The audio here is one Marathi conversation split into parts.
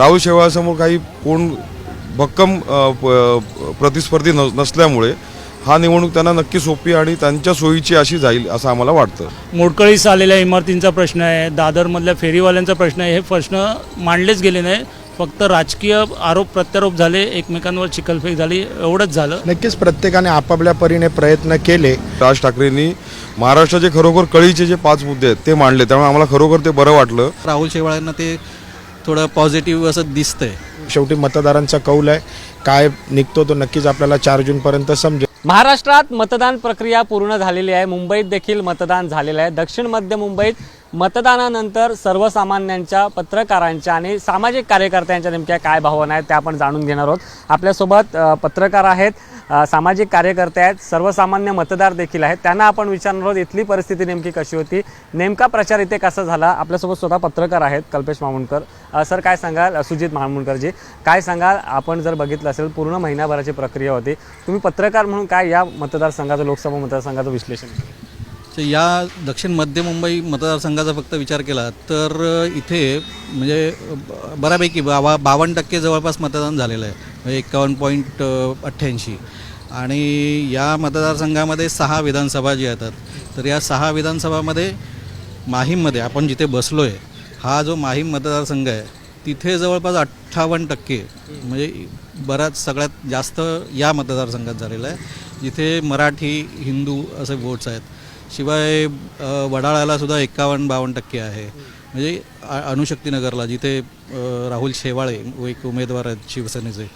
राहुल शेवाळासमोर काही कोण भक्कम प्रतिस्पर्धी नस नसल्यामुळे हा निवडणूक त्यांना नक्की सोपी आणि त्यांच्या सोयीची अशी जाईल असं आम्हाला वाटतं. मोडकळीस आलेल्या इमारतींचा प्रश्न आहे दादरमधल्या फेरीवाल्यांचा प्रश्न आहे हे प्रश्न मांडलेच गेले नाही फक्त राजकीय आरोप प्रत्यारोप झाले एकमेकांवर चिखलफेक झाली एवढंच झालं. नक्कीच प्रत्येकाने आपापल्या परीने प्रयत्न केले. राज ठाकरेंनी महाराष्ट्राचे खरोखर कळीचे जे पाच मुद्दे आहेत ते मांडले. त्यामुळे आम्हाला खरोखर ते बरं वाटलं. राहुल शेवाळ्यांना ते थोडं पॉझिटिव्ह असं दिसतंय. शेवटी मतदारांचा कौल आहे. काय निघतो तो नक्कीच आपल्याला चार जूनपर्यंत समजेल. महाराष्ट्रात मतदान प्रक्रिया पूर्ण झालेली आहे. मुंबईत देखील मतदान झालेलं आहे. दक्षिण मध्य मुंबईत मतदानानंतर सर्वसामान्यांच्या पत्रकारांच्या आणि सामाजिक कार्यकर्त्यांच्या नेमक्या काय भावना आहेत त्या आपण जाणून घेणार आहोत. आपल्यासोबत पत्रकार आहेत सामाजिक कार्यकर्ते आहेत सर्वसामान्य मतदार देखील आहेत. त्यांना आपण विचारणार आहोत इथली परिस्थिती नेमकी कशी होती? नेमका प्रचार इथे कसा झाला? आपल्यासोबत स्वतः पत्रकार आहेत कल्पेश मामुणकर. सर काय सांगाल? सुजित मामुणकरजी काय सांगाल? आपण जर बघितलं असेल पूर्ण महिनाभराची प्रक्रिया होती. तुम्ही पत्रकार म्हणून काय या मतदारसंघाचं लोकसभा मतदारसंघाचं विश्लेषण तर या दक्षिण मध्य मुंबई मतदारसंघाचा फक्त विचार केला तर इथे म्हणजे ब- बऱ्यापैकी बावा बावन्न टक्के जवळपास मतदान झालेलं आहे. म्हणजे एक्कावन्न पॉईंट अठ्ठ्याऐंशी. आणि या मतदारसंघामध्ये सहा विधानसभा जी येतात तर या सहा विधानसभामध्ये माहीममध्ये आपण जिथे बसलो आहे हा जो माहीम मतदारसंघ आहे तिथे जवळपास अठ्ठावन्न टक्के म्हणजे बराच सगळ्यात जास्त या मतदारसंघात झालेला आहे. जिथे मराठी हिंदू असे वोट्स आहेत. शिवाय वडाळ्याला सुद्धा एक्कावन्न बावन्न टक्के आहे. म्हणजे अणुशक्तीनगरला जिथे राहुल शेवाळे एक उमेदवार आहेत शिवसेनेचे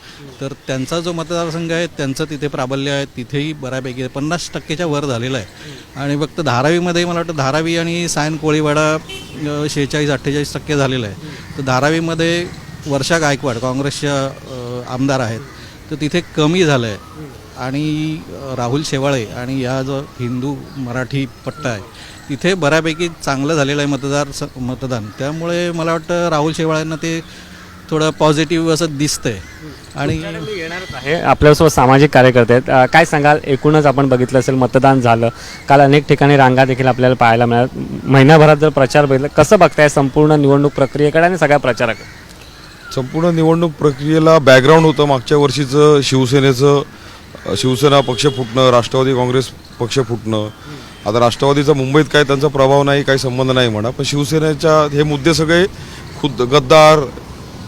तर त्यांचा जो मतदारसंघ आहे त्यांचं तिथे प्राबल्य आहे तिथेही बऱ्यापैकी पन्नास टक्केच्या वर झालेलं आहे. आणि फक्त धारावीमध्ये मला वाटतं धारावी आणि सायन कोळीवाडा शेहेचाळीस अठ्ठेचाळीस टक्के झालेलं आहे. तर धारावीमध्ये वर्षा गायकवाड काँग्रेसच्या आमदार आहेत तर तिथे कमी झालं आहे आणि राहुल शेवाळे आणि या जो हिंदू मराठी पट्टा आहे तिथे बऱ्यापैकी चांगलं झालेलं आहे मतदार स- मतदान. त्यामुळे मला वाटतं राहुल शेवाळ्यांना ते थोडं पॉझिटिव्ह असं दिसतंय. आणि आहे. आपल्यासोबत सामाजिक कार्यकर्ते आहेत. अ, काय सांगाल? एकूणच आपण बघितलं असेल मतदान झालं. काल अनेक ठिकाणी रांगा देखील आपल्याला पाहायला मिळाल्या. महिनाभरात जर प्रचार बघितला कसं बघताय संपूर्ण निवडणूक प्रक्रियेकडे आणि सगळ्या प्रचाराकडे? संपूर्ण निवडणूक प्रक्रियेला बॅकग्राऊंड होतं मागच्या वर्षीचं शिवसेनेचं. शिवसेना पक्ष फुटणं राष्ट्रवादी काँग्रेस पक्ष फुटणं. आता राष्ट्रवादीचा मुंबईत काय त्यांचा प्रभाव नाही काही संबंध नाही म्हणा पण शिवसेनेच्या हे मुद्दे सगळे खुद गद्दार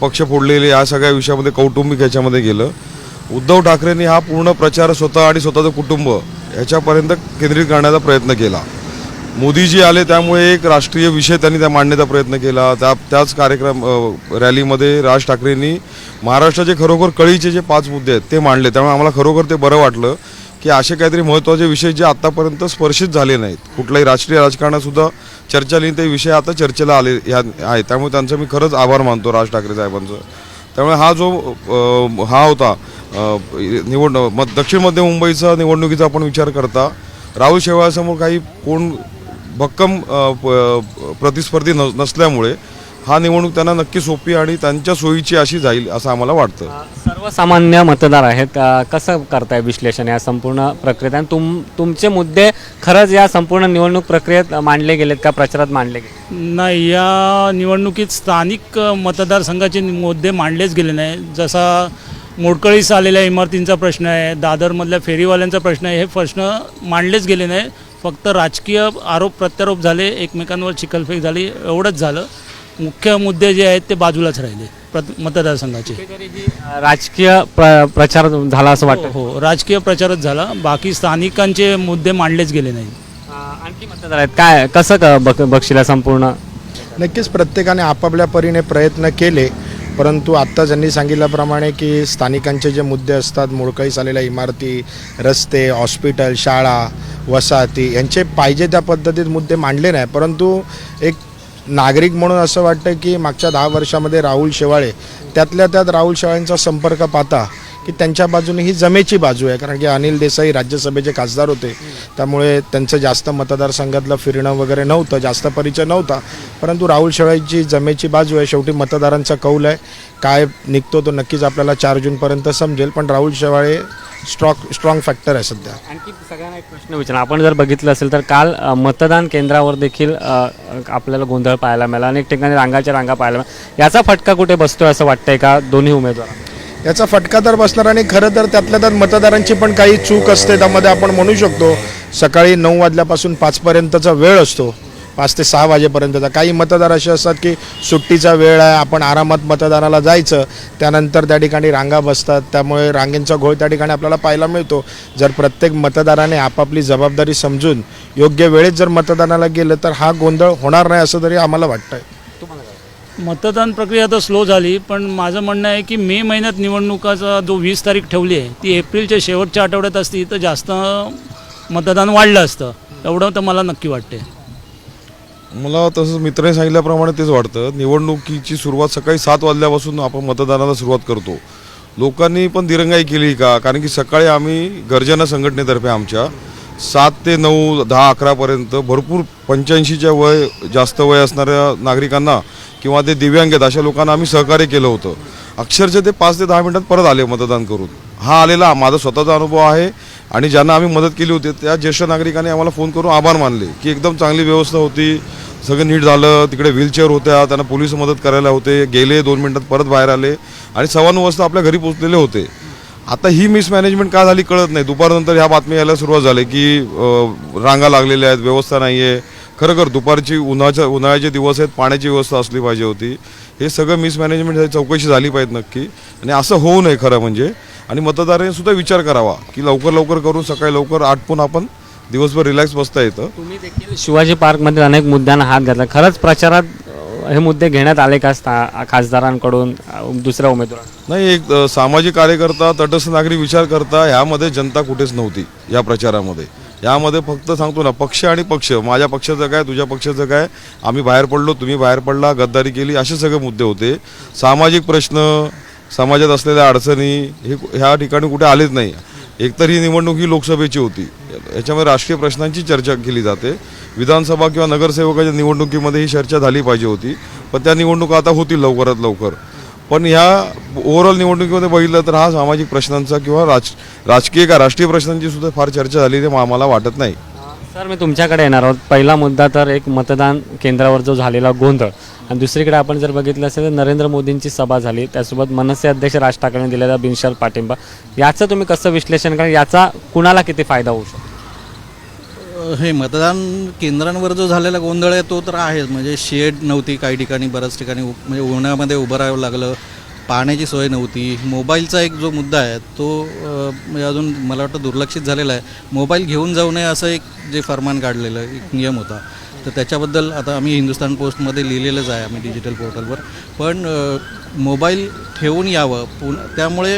पक्ष फोडलेले या सगळ्या विषयामध्ये कौटुंबिक ह्याच्यामध्ये गेलं. उद्धव ठाकरेंनी हा पूर्ण प्रचार स्वतः आणि स्वतःचं कुटुंब ह्याच्यापर्यंत केंद्रित करण्याचा प्रयत्न केला. मोदीजी आले त्यामुळे एक राष्ट्रीय विषय त्यांनी त्या मांडण्याचा प्रयत्न केला. त्या त्याच कार्यक्रम रॅलीमध्ये राज ठाकरेंनी महाराष्ट्राचे खरोखर कळीचे जे पाच मुद्दे आहेत ते मांडले. त्यामुळे आम्हाला खरोखर ते बरं वाटलं की असे काहीतरी महत्त्वाचे विषय जे आत्तापर्यंत स्पर्शित झाले नाहीत. कुठल्याही राष्ट्रीय राजकारणातसुद्धा चर्चा ते विषय आता चर्चेला आले ह्या आहेत त्यामुळे त्यांचं मी खरंच आभार मानतो राज ठाकरे साहेबांचं. त्यामुळे हा जो हा होता निवडणूक मग दक्षिण मध्य मुंबईचा निवडणुकीचा आपण विचार करता राहुल शेवाळासमोर काही कोण भक्कम प्रतिस्पर्धी नस नसल्यामुळे हा निवडणूक त्यांना नक्की सोपी आणि त्यांच्या सोयीची अशी जाईल असं आम्हाला वाटतं. सर्वसामान्य मतदार आहेत. कसं करताय विश्लेषण या संपूर्ण प्रक्रियेत? आणि तुम तुमचे मुद्दे खरंच या संपूर्ण निवडणूक प्रक्रियेत मांडले गेलेत का? प्रचारात मांडले गेले नाही या निवडणुकीत स्थानिक मतदारसंघाचे मुद्दे मांडलेच गेले नाही. जसा मोडकळीस आलेल्या इमारतींचा प्रश्न आहे दादरमधल्या फेरीवाल्यांचा प्रश्न आहे हे प्रश्न मांडलेच गेले नाही. फक्त राजकीय आरोप प्रत्यारोप झाले एकमेकांवर चिखलफेक झाली एवढंच झालं. मुख्य मुद्दे जे आहेत ते बाजूलाच राहिले प्रत मतदारसंघाचे. राजकीय प्र प्रचार झाला असं वाटतं? हो राजकीय प्रचारच झाला. बाकी स्थानिकांचे मुद्दे मांडलेच गेले नाही आणखी मतदार आहेत. काय कसं क- बघ बघशील संपूर्ण? नक्कीच प्रत्येकाने आपापल्या परीने प्रयत्न केले. परंतु आत्ता ज्यांनी सांगितल्याप्रमाणे की स्थानिकांचे जे मुद्दे असतात मोडकळीस आलेल्या इमारती रस्ते हॉस्पिटल शाळा वसाहती यांचे पाहिजे त्या पद्धतीत मुद्दे मांडले नाही. परंतु एक नागरिक म्हणून असं वाटतं की मागच्या दहा वर्षामध्ये राहुल शेवाळे त्यातल्या त्यात राहुल शेवाळेंचा संपर्क पाहता की त्यांच्या बाजूने ही जमेची बाजू आहे. कारण की अनिल देसाई राज्यसभेचे खासदार होते. त्यामुळे त्यांचं जास्त मतदारसंघातलं फिरणं वगैरे नव्हतं जास्त परिचय नव्हता. परंतु राहुल शेवाळीची जमेची बाजू आहे. शेवटी मतदारांचा कौल आहे. काय निघतो तो नक्कीच आपल्याला चार जूनपर्यंत समजेल. पण राहुल शेवाळे स्ट्रॉक स्ट्रॉंग फॅक्टर आहे सध्या. आणखी सगळ्यांना एक प्रश्न विचार आपण जर बघितलं असेल तर काल मतदान केंद्रावर देखील आपल्याला गोंधळ पाहायला मिळाला अनेक ठिकाणी रांगाच्या रांगा पाहायला मिळाल्या. याचा फटका कुठे बसतोय असं वाटतंय का दोन्ही उमेदवार याचा फटका तर बसणार आणि खरं तर त्यातल्या त्यात मतदारांची पण काही चूक असते त्यामध्ये आपण म्हणू शकतो सकाळी नऊ वाजल्यापासून पाचपर्यंतचा वेळ असतो पाच ते सहा वाजेपर्यंतचा. काही मतदार असे असतात की सुट्टीचा वेळ आहे आपण आरामात मतदानाला जायचं त्यानंतर त्या ठिकाणी रांगा बसतात त्यामुळे रांगेंचा घोळ त्या ठिकाणी आपल्याला पाहायला मिळतो. जर प्रत्येक मतदाराने आपापली जबाबदारी समजून योग्य वेळेत जर मतदानाला गेलं तर हा गोंधळ होणार नाही असं तरी आम्हाला वाटतं मतदान प्रक्रिया तर स्लो झाली पण माझं म्हणणं आहे की मे महिन्यात निवडणुकाचा जो वीस तारीख ठेवली आहे ती एप्रिलच्या शेवटच्या आठवड्यात असती तर जास्त मतदान वाढलं असतं. एवढं तर मला नक्की वाटते मला तसंच मित्राने सांगितल्याप्रमाणे तेच वाटतं. निवडणुकीची सुरुवात सकाळी सात वाजल्यापासून आपण मतदानाला सुरुवात करतो. लोकांनी पण दिरंगाई केली का? कारण की सकाळी आम्ही गर्जना संघटनेतर्फे आमच्या सात ते नऊ दहा अकरापर्यंत भरपूर पंच्याऐंशीच्या वय जास्त वय असणाऱ्या नागरिकांना किंवा ते दिव्यांग आहेत अशा लोकांना आम्ही सहकार्य केलं होतं. अक्षरशः ते पाच ते दहा मिनिटात परत आले मतदान करून. हा आलेला माझा स्वतःचा अनुभव आहे आणि ज्यांना आम्ही मदत केली होती त्या ज्येष्ठ नागरिकांनी आम्हाला फोन करून आभार मानले की एकदम चांगली व्यवस्था होती. सगळं नीट झालं तिकडे व्हीलचेअर होत्या त्यांना पोलीस मदत करायला होते. गेले दोन मिनिटात परत बाहेर आले आणि सव्वा नऊ वाजता आपल्या घरी पोहोचलेले होते. आता ही मिसमॅनेजमेंट का झाली कळत नाही. दुपारनंतर ह्या बातम्या यायला सुरुवात झाली की रांगा लागलेल्या आहेत व्यवस्था नाही आहे खरं दुपारची उन्हाच्या उन्हाळ्याचे दिवस आहेत पाण्याची व्यवस्था असली पाहिजे होती. हे सगळं मिसमॅनेजमेंट चौकशी झाली पाहिजे नक्की. आणि असं होऊ नये खरं म्हणजे. आणि मतदारांनी सुद्धा विचार करावा की लवकर लवकर करून सकाळी लवकर आटपून आपण दिवसभर रिलॅक्स बसता येतं. तुम्ही देखील शिवाजी पार्कमध्ये अनेक मुद्द्यांना हात घातला. खरंच प्रचारात हे मुद्दे घेण्यात आले का खासदारांकडून दुसऱ्या उमेदवार नाही एक सामाजिक कार्यकर्ता तटस्थ नागरिक विचार करता ह्यामध्ये जनता कुठेच नव्हती या प्रचारामध्ये. यामध्ये फक्त सांगतो ना पक्ष आणि पक्ष माझ्या पक्षाचं काय तुझ्या पक्षाचं काय आम्ही बाहेर पडलो तुम्ही बाहेर पडला गद्दारी केली असे सगळे मुद्दे होते. सामाजिक प्रश्न समाजात असलेल्या अडचणी हे ह्या ठिकाणी कुठे आलेच नाही. एकतर ही निवडणूक ही लोकसभेची होती. याच्यामध्ये राष्ट्रीय प्रश्नांची चर्चा केली जाते. विधानसभा किंवा नगरसेवकाच्या निवडणुकीमध्ये ही चर्चा झाली पाहिजे होती. पण त्या निवडणुका आता होतील लवकरात लवकर. पण ह्या ओव्हरऑल निवडणुकीमध्ये बघितलं तर हा सामाजिक प्रश्नांचा किंवा राज राजकीय का राष्ट्रीय प्रश्नांची सुद्धा फार चर्चा झाली ते मला वाटत नाही. सर मी तुमच्याकडे येणार आहोत. पहिला मुद्दा तर एक मतदान केंद्रावर जो झालेला गोंधळ. आणि दुसरीकडे आपण जर बघितलं असेल तर नरेंद्र मोदींची सभा झाली. त्यासोबत मनसे अध्यक्ष राज ठाकरेंनी दिलेला बिनशाल पाठिंबा. याचं तुम्ही कसं विश्लेषण करा याचा कुणाला किती फायदा होऊ शकतो? हे मतदान केंद्रांवर जो झालेला गोंधळ आहे तो तर आहेच. म्हणजे शेड नव्हती काही ठिकाणी बऱ्याच ठिकाणी म्हणजे उन्हामध्ये उभं राहावं लागलं पाण्याची सोय नव्हती. मोबाईलचा एक जो मुद्दा आहे तो म्हणजे अजून मला वाटतं दुर्लक्षित झालेला आहे. मोबाईल घेऊन जाऊ नये असं एक जे फरमान काढलेलं एक नियम होता. तर त्याच्याबद्दल आता आम्ही हिंदुस्तान पोस्टमध्ये लिहिलेलंच आहे आम्ही डिजिटल पोर्टलवर. पण मोबाईल ठेवून यावं पुन त्यामुळे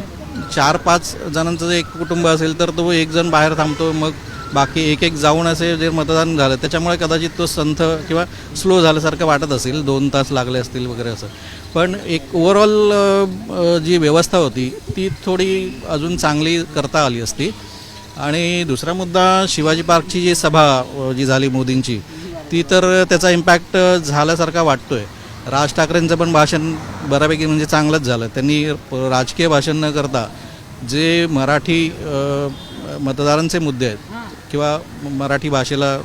चार पाच जणांचं एक कुटुंब असेल तर तो एक जण बाहेर थांबतो मग बाकी एक एक जाऊन असे जे मतदान झालं त्याच्यामुळे कदाचित तो संथ किंवा स्लो झाल्यासारखं वाटत असेल दोन तास लागले असतील वगैरे असं. पण एक ओव्हरऑल जी व्यवस्था होती ती थोडी अजून चांगली करता आली असती. आणि दुसरा मुद्दा शिवाजी पार्कची जी सभा जी झाली मोदींची ती तर त्याचा इम्पॅक्ट झाल्यासारखा वाटतो आहे राज ठाकरेंचं पण भाषण बऱ्यापैकी म्हणजे चांगलंच झालं. त्यांनी राजकीय भाषण न करता जे मराठी मतदारांचे मुद्दे आहेत किंवा मराठी भाषेला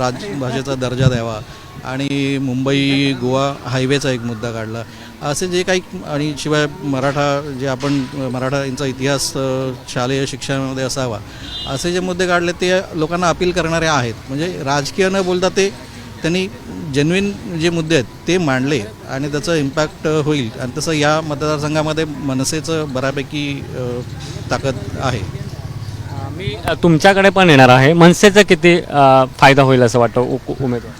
राज भाषेचा दर्जा द्यावा. आणि मुंबई गोवा हायवेचा एक मुद्दा काढला. असे जे काही आणि शिवाय मराठा जे आपण मराठा यांचा इतिहास शालेय शिक्षणामध्ये असावा असे जे मुद्दे काढले ते लोकांना अपील करणारे आहेत. म्हणजे राजकीय न बोलता ते त्यांनी जेन्युइन जे मुद्दे आहेत ते मांडले आणि त्याचं इम्पॅक्ट होईल. आणि तसं या मतदारसंघामध्ये मनसेचं बऱ्यापैकी ताकद आहे. मी तुमच्याकडे पण येणार आहे. मनसेचा किती अ, फायदा होईल असं वाटतं उ- उमेदवार?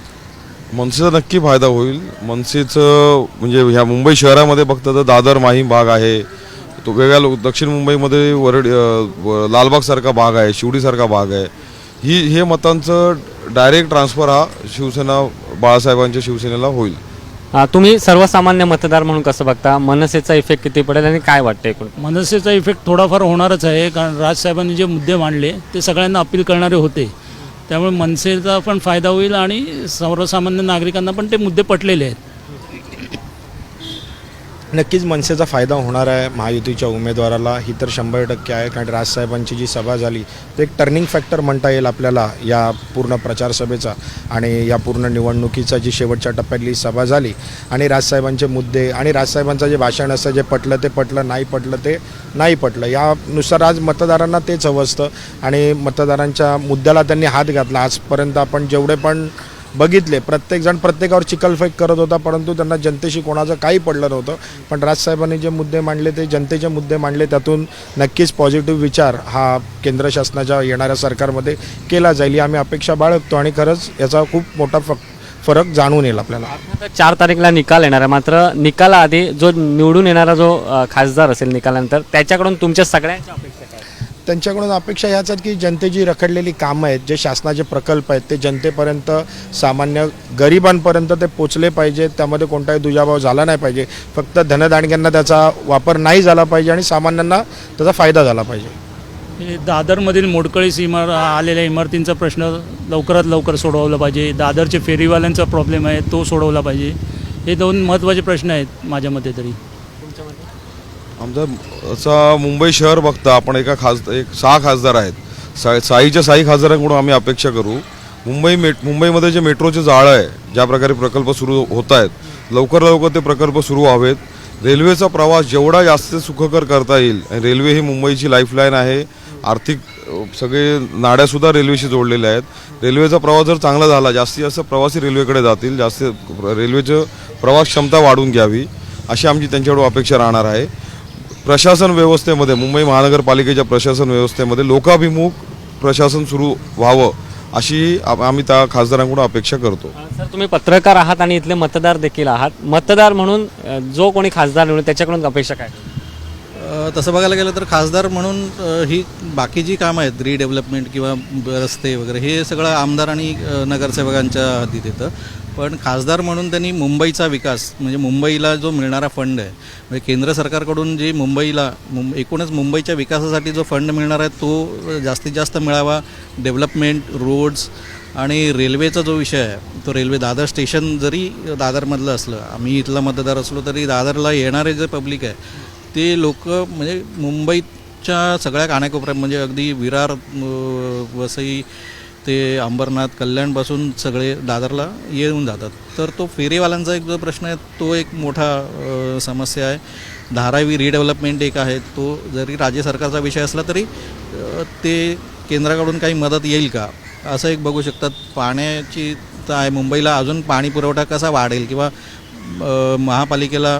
मनसेचा नक्की फायदा होईल. मनसेचं म्हणजे ह्या मुंबई शहरामध्ये बघता तर दादर माहीम भाग आहे. तो वेगळ्या लो- दक्षिण मुंबईमध्ये वरड व- लालबागसारखा भाग आहे शिवडीसारखा भाग आहे. ही हे मतांचं डायरेक्ट ट्रान्सफर हा शिवसेना बाळासाहेबांच्या शिवसेनेला होईल. तुम्ही सर्वसामान्य मतदार म्हणून कसं बघता? मनसेचा इफेक्ट किती पडेल आणि काय वाटतं एकूण? मनसेचा इफेक्ट थोडाफार होणारच आहे कारण राजसाहेबांनी जे मुद्दे मांडले ते सगळ्यांना अपील करणारे होते. त्यामुळे मनसेचा पण फायदा होईल आणि सर्वसामान्य नागरिकांना पण ते मुद्दे पटलेले आहेत. नक्कीच मनसेचा फायदा होणार आहे महायुतीच्या उमेदवाराला. ही तर शंभर टक्के आहे कारण राजसाहेबांची जी सभा झाली ते एक टर्निंग फॅक्टर म्हणता येईल आपल्याला या पूर्ण प्रचारसभेचा आणि या पूर्ण निवडणुकीचा जी शेवटच्या टप्प्यातली सभा झाली आणि राजसाहेबांचे मुद्दे आणि राजसाहेबांचं जे भाषण असतं जे पटलं ते पटलं नाही पटलं ते नाही पटलं यानुसार आज मतदारांना तेच हवं असतं आणि मतदारांच्या मुद्द्याला त्यांनी हात घातला. आजपर्यंत आपण जेवढे पण बघितले. प्रत्येकजण प्रत्येकावर चिकलफेक करत होता परंतु त्यांना जनतेशी कोणाचं काही पडलं नव्हतं. पण राजसाहेबांनी जे मुद्दे मांडले ते जनतेचे मुद्दे मांडले त्यातून नक्कीच पॉझिटिव्ह विचार हा केंद्र शासनाच्या येणाऱ्या सरकारमध्ये केला जाईल ही आम्ही अपेक्षा बाळगतो. आणि खरंच याचा खूप मोठा फक फरक जाणून येईल आपल्याला. चार तारीखला निकाल येणार आहे. मात्र निकालाआधी जो निवडून येणारा जो खासदार असेल निकालानंतर त्याच्याकडून तुमच्या सगळ्यांच्या अपेक्षा त्यांच्याकडून अपेक्षा ह्याच आहेत की जनतेची रखडलेली कामं आहेत जे शासनाचे प्रकल्प आहेत ते जनतेपर्यंत सामान्य गरिबांपर्यंत ते पोचले पाहिजेत त्यामध्ये कोणताही दुजाभाव झाला नाही पाहिजे. फक्त धनदाणग्यांना त्याचा वापर नाही झाला पाहिजे आणि सामान्यांना त्याचा फायदा झाला पाहिजे. हे दादरमधील मोडकळीस इमार आलेल्या इमारतींचा प्रश्न लवकरात लवकर सोडवला पाहिजे. दादरचे फेरीवाल्यांचा प्रॉब्लेम आहे तो सोडवला पाहिजे. हे दोन महत्त्वाचे प्रश्न आहेत माझ्या मते तरी. आमचा असा मुंबई शहर बघता आपण एका खास एक सहा खासदार आहेत. सा साईच्या साई खासदारांकडून आम्ही अपेक्षा करू. मुंबई मेट मुंबईमध्ये जे मेट्रोचे जाळं आहे ज्या प्रकारे प्रकल्प सुरू होत आहेत लवकर लवकर ते प्रकल्प सुरू व्हावेत. रेल्वेचा प्रवास जेवढा जास्त सुखकर करता येईल रेल्वे ही मुंबईची लाईफलाईन आहे आर्थिक सगळे नाड्यासुद्धा रेल्वेशी जोडलेल्या आहेत. रेल्वेचा प्रवास जर चांगला झाला जास्तीत जास्त प्रवासी रेल्वेकडे जातील जास्त रेल्वेचं प्रवास क्षमता वाढून घ्यावी अशी आमची त्यांच्याकडून अपेक्षा राहणार आहे. प्रशासन व्यवस्थेमध्ये मुंबई महानगरपालिकेच्या प्रशासन व्यवस्थेमध्ये लोकाभिमुख प्रशासन सुरू व्हावं अशी आम- आम्ही त्या खासदारांकडून अपेक्षा करतो. सर तुम्ही पत्रकार आहात आणि इथले मतदार देखील आहात. मतदार म्हणून जो कोणी खासदार निवडून त्याच्याकडून अपेक्षा काय? तसं बघायला गेलं तर खासदार म्हणून ही बाकी जी कामं आहेत रिडेव्हलपमेंट किंवा रस्ते वगैरे हे सगळं आमदार आणि नगरसेवकांच्या हद्दीत येतं. पण खासदार म्हणून त्यांनी मुंबईचा विकास म्हणजे मुंबईला जो मिळणारा फंड आहे म्हणजे केंद्र सरकारकडून जे मुंबईला मुंब एकूणच मुंबईच्या विकासासाठी जो फंड मिळणार आहे तो जास्तीत जास्त मिळावा. डेव्हलपमेंट रोड्स आणि रेल्वेचा जो विषय आहे तो रेल्वे दादर स्टेशन जरी दादरमधलं असलं आम्ही इथला मतदार असलो तरी दादरला येणारे जे पब्लिक आहे ते लोक म्हणजे मुंबईच्या सगळ्या कानाकोपऱ्या म्हणजे अगदी विरार वसई ते अंबरनाथ कल्याणपासून सगळे दादरला येऊन जातात. तर तो फेरीवाल्यांचा एक जो प्रश्न आहे तो एक मोठा समस्या आहे. धारावी रिडेव्हलपमेंट एक आहे. तो जरी राज्य सरकारचा विषय असला तरी ते केंद्राकडून काही मदत येईल का? असं एक बघू शकतात. पाण्याची तर आहे. मुंबईला अजून पाणी पुरवठा कसा वाढेल किंवा महापालिकेला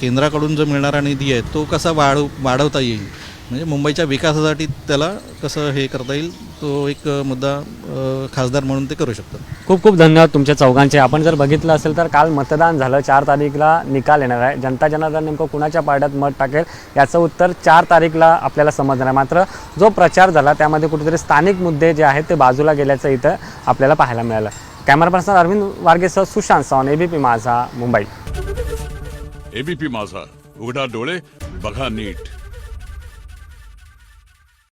केंद्राकडून जो मिळणारा निधी आहे तो कसा वाढव वाढवता येईल? म्हणजे मुंबईच्या विकासासाठी त्याला कसं हे करता येईल तो एक मुद्दा खासदार म्हणून ते करू शकतात. खूप खूप धन्यवाद तुमच्या चौघांचे. आपण जर बघितलं असेल तर काल मतदान झालं चार तारीखला निकाल येणार आहे. जनता जनार्दन नेमकं कुणाच्या पाड्यात मत टाकेल याचं उत्तर चार तारीखला आपल्याला समजणार आहे. मात्र जो प्रचार झाला त्यामध्ये कुठेतरी स्थानिक मुद्दे जे आहेत ते बाजूला गेल्याचं इथं आपल्याला पाहायला मिळालं. कॅमेरा पर्सन अरविंद वारगेसह सुशांत सावंत एबीपी माझा मुंबई. एबीपी माझा. उघडा डोळे बघा नीट.